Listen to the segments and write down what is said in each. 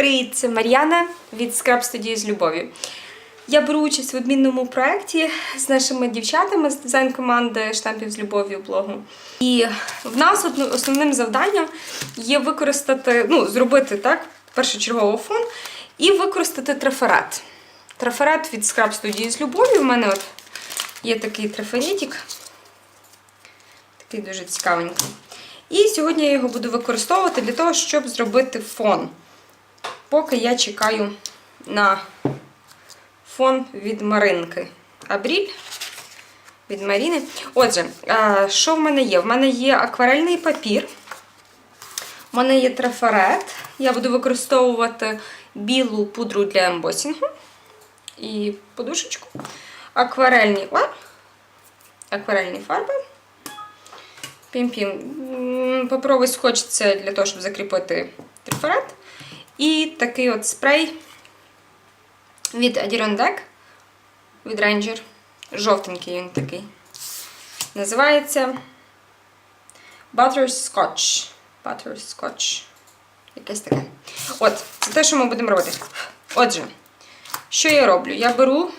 Привіт, це Мар'яна від Scrap студії з любов'ю. Я беру участь в обмінному проєкті з нашими дівчатами з дизайн-команди штампів з любов'ю блогу. І в нас основним завданням є використати, ну, зробити так, першочергово фон і використати трафарет. Трафарет від Scrap студії з любов'ю. У мене от є такий трафаретик. Такий дуже цікавенький. І сьогодні я його буду використовувати для того, щоб зробити фон. Поки я чекаю на фон від Маринки. Абріль від Маріни. Отже, що в мене є? В мене є акварельний папір. У мене є трафарет. Я буду використовувати білу пудру для ембосінгу і подушечку. Акварельні, о, акварельні фарби. Пім-пім. М, Паперовий скотч це для того, щоб закріпити трафарет. І такий от спрей від Adirondack, від Ranger. Жовтенький він такий. Називається Butterscotch. Butterscotch. Якесь таке. От, це те, що ми будемо робити. Отже, що я роблю? Я беру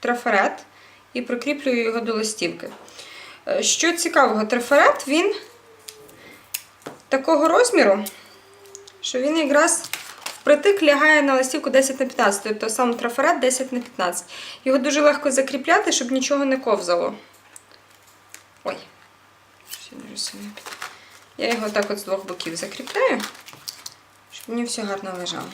трафарет і прикріплюю його до листівки. Е, Що цікавого, трафарет він такого розміру, що він якраз впритик лягає на листівку 10 на 15, тобто сам трафарет 10 на 15. Його дуже легко закріпляти, щоб нічого не ковзало. Ой, Я його так от з двох боків закріпляю, щоб мені все гарно лежало.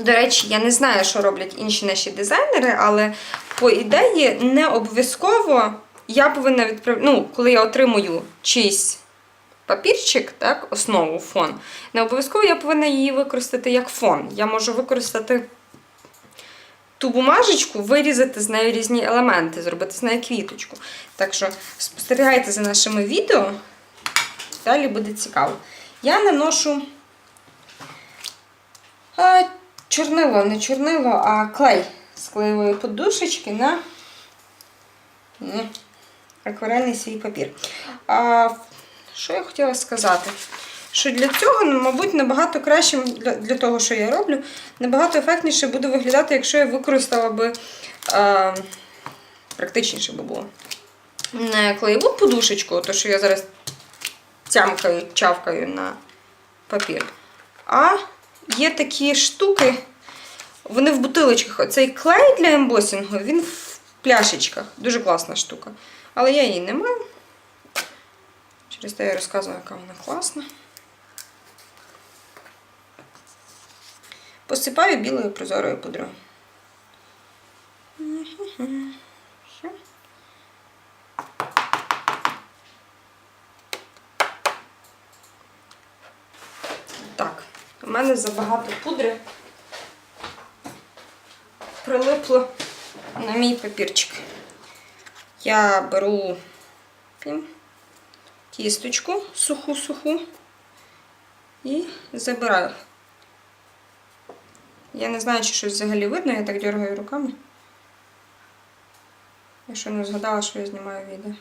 До речі, я не знаю, що роблять інші наші дизайнери, але по ідеї не обов'язково я повинна відправити, ну, коли я отримую чийсь папірчик, так, основу фон, не обов'язково я повинна її використати як фон. Я можу використати ту бумажечку, вирізати з нею різні елементи, зробити з нею квіточку. Так що спостерігайте за нашими відео, далі буде цікаво. Я наношу. Чорнило, не чорнило, а клей з клеєвої подушечки на акварельний свій папір. А, що я хотіла сказати? Що для цього, ну, мабуть, набагато краще для, для того, що я роблю, набагато ефектніше буде виглядати, якщо я використала би а, практичніше би було. Не клеєву подушечку, то що я зараз тямкаю, чавкаю на папір. А є такі штуки, вони в бутилочках. Оцей клей для ембосінгу, він в пляшечках. Дуже класна штука. Але я її не маю. Через те я розказую, яка вона класна. Посипаю білою прозорою пудрою. Все. Так, у мене забагато пудри прилипло на мій папірчик. Я беру пім, кісточку суху-суху і забираю. Я не знаю, чи щось взагалі видно, я так дергаю руками. Я ще не згадала, що я знімаю відео.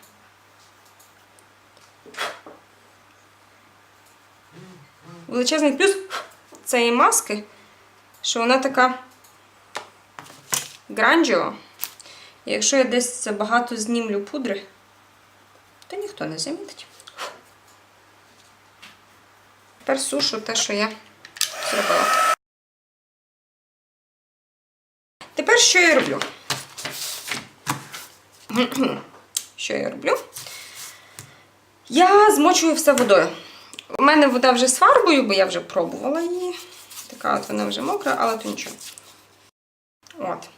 Величезний плюс цієї маски, що вона така гранджіо. І якщо я десь забагато знімлю пудри, то ніхто не замітить. Тепер сушу те, що я зробила. Тепер що я роблю? Що я роблю? Я змочую все водою. У мене вода вже з фарбою, бо я вже пробувала її. Така от вона вже мокра, але то нічого. От.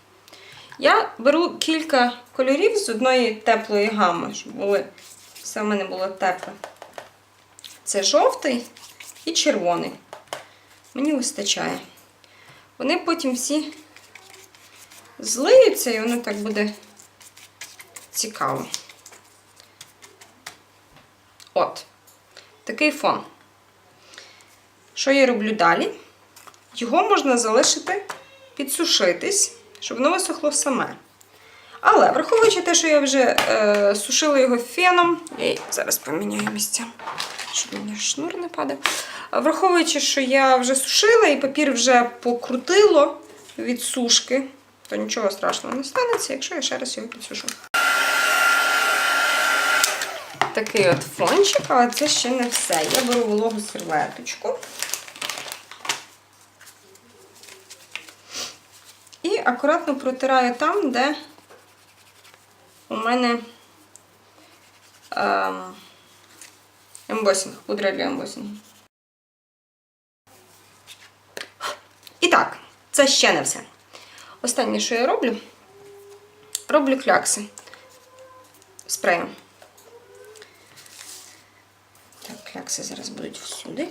Я беру кілька кольорів з одної теплої гами, щоб були, все в мене було тепле. Це жовтий і червоний. Мені вистачає. Вони потім всі злиються, і воно так буде цікаво. От. Такий фон. Що я роблю далі? Його можна залишити підсушитись, щоб воно висохло саме. Але враховуючи те, що я вже е, сушила його феном, я зараз поміняю місця, щоб мені шнур не падав. Враховуючи, що я вже сушила і папір вже покрутило від сушки, то нічого страшного не станеться, якщо я ще раз його підсушу. Такий от фончик, але це ще не все. Я беру вологу серветочку. Акуратно протираю там, де у мене ем, ембосінг, пудра для ембосінгу. І так, це ще не все. Останнє, що я роблю, роблю клякси спреєм. Так, клякси зараз будуть всюди.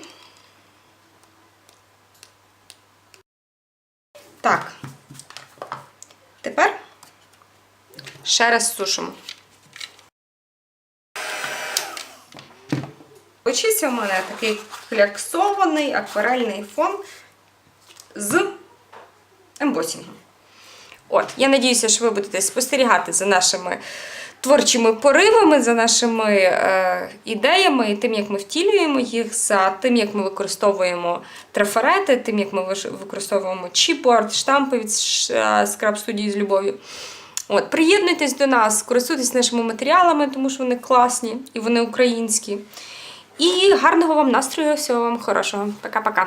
Так. Тепер ще раз сушимо. Получився у мене такий кляксований акварельний фон з ембосінгом. От, я надіюся, що ви будете спостерігати за нашими творчими поривами, за нашими е, ідеями і тим, як ми втілюємо їх, за тим, як ми використовуємо трафарети, тим, як ми використовуємо чіпборд, штампи від скраб студії з любов'ю. От, приєднуйтесь до нас, користуйтесь нашими матеріалами, тому що вони класні і вони українські. І гарного вам настрою, всього вам хорошого. Пока-пока.